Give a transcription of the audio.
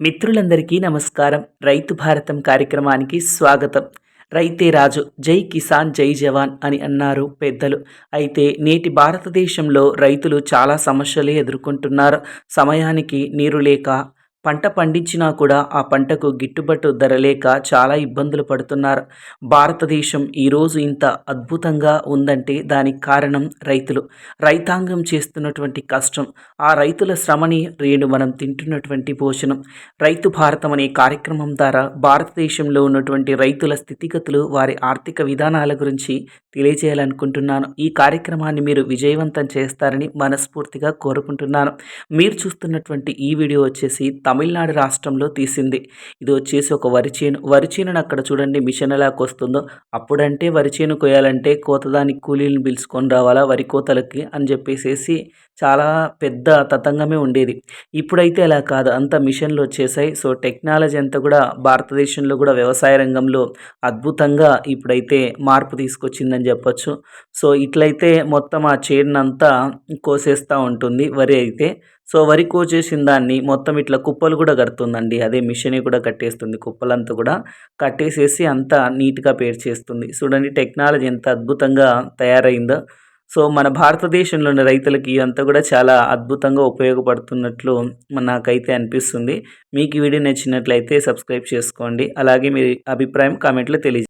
మిత్రులందరికీ నమస్కారం. రైతు భారతం కార్యక్రమానికి స్వాగతం. రైతే రాజు జై కిసాన్ జై జవాన్ అని అన్నారు పెద్దలు. అయితే నేటి భారతదేశంలో రైతులు చాలా సమస్యలు ఎదుర్కొంటున్నారు. సమయానికి నీరు లేక పంట పండించినా కూడా ఆ పంటకు గిట్టుబాటు ధర లేక చాలా ఇబ్బందులు పడుతున్నారు. భారతదేశం ఈరోజు ఇంత అద్భుతంగా ఉందంటే దానికి కారణం రైతులు. రైతాంగం చేస్తున్నటువంటి కష్టం. ఆ రైతుల శ్రమని రేణు మనం తింటున్నటువంటి భోజనం రైతు భారతం అనే కార్యక్రమం ద్వారా భారతదేశంలో ఉన్నటువంటి రైతుల స్థితిగతులు వారి ఆర్థిక విధానాల గురించి తెలియజేయాలనుకుంటున్నాను. ఈ కార్యక్రమాన్ని మీరు విజయవంతం చేస్తారని మనస్ఫూర్తిగా కోరుకుంటున్నాను. మీరు చూస్తున్నటువంటి ఈ వీడియో వచ్చేసి తమిళనాడు రాష్ట్రంలో తీసింది. ఇది వచ్చేసి ఒక వరి చేను. వరి చేనును అక్కడ చూడండి మిషన్ ఎలా వస్తుందో అప్పుడంటే వరి చేను కొయ్యాలంటే కోతదానికి కూలీలను పిలుచుకొని రావాలా వరి కోతలకి అని చెప్పేసేసి చాలా పెద్ద తతంగమే ఉండేది. ఇప్పుడైతే అలా కాదు. అంత మిషన్లు వచ్చేసాయి. సో టెక్నాలజీ అంతా కూడా భారతదేశంలో కూడా వ్యవసాయ రంగంలో అద్భుతంగా ఇప్పుడైతే మార్పు తీసుకొచ్చిందని చెప్పొచ్చు. సో ఇట్లయితే మొత్తం ఆ చేనంతా కోసేస్తూ ఉంటుంది వరి అయితే. సో వరి కోసేసిన దాన్ని మొత్తం ఇట్లా కుప్పలు కూడా కడుతుందండి. అదే మిషనే కూడా కట్టేస్తుంది. కుప్పలంతా కూడా కట్టేసేసి అంతా నీట్గా పేర్చేస్తుంది. చూడండి టెక్నాలజీ ఎంత అద్భుతంగా తయారైందో. సో మన భారతదేశంలోని రైతులకి అంతా కూడా చాలా అద్భుతంగా ఉపయోగపడుతున్నట్లు నాకైతే అనిపిస్తుంది. మీకు ఈ వీడియో నచ్చినట్లయితే సబ్స్క్రైబ్ చేసుకోండి. అలాగే మీ అభిప్రాయం కామెంట్లో తెలియజేయండి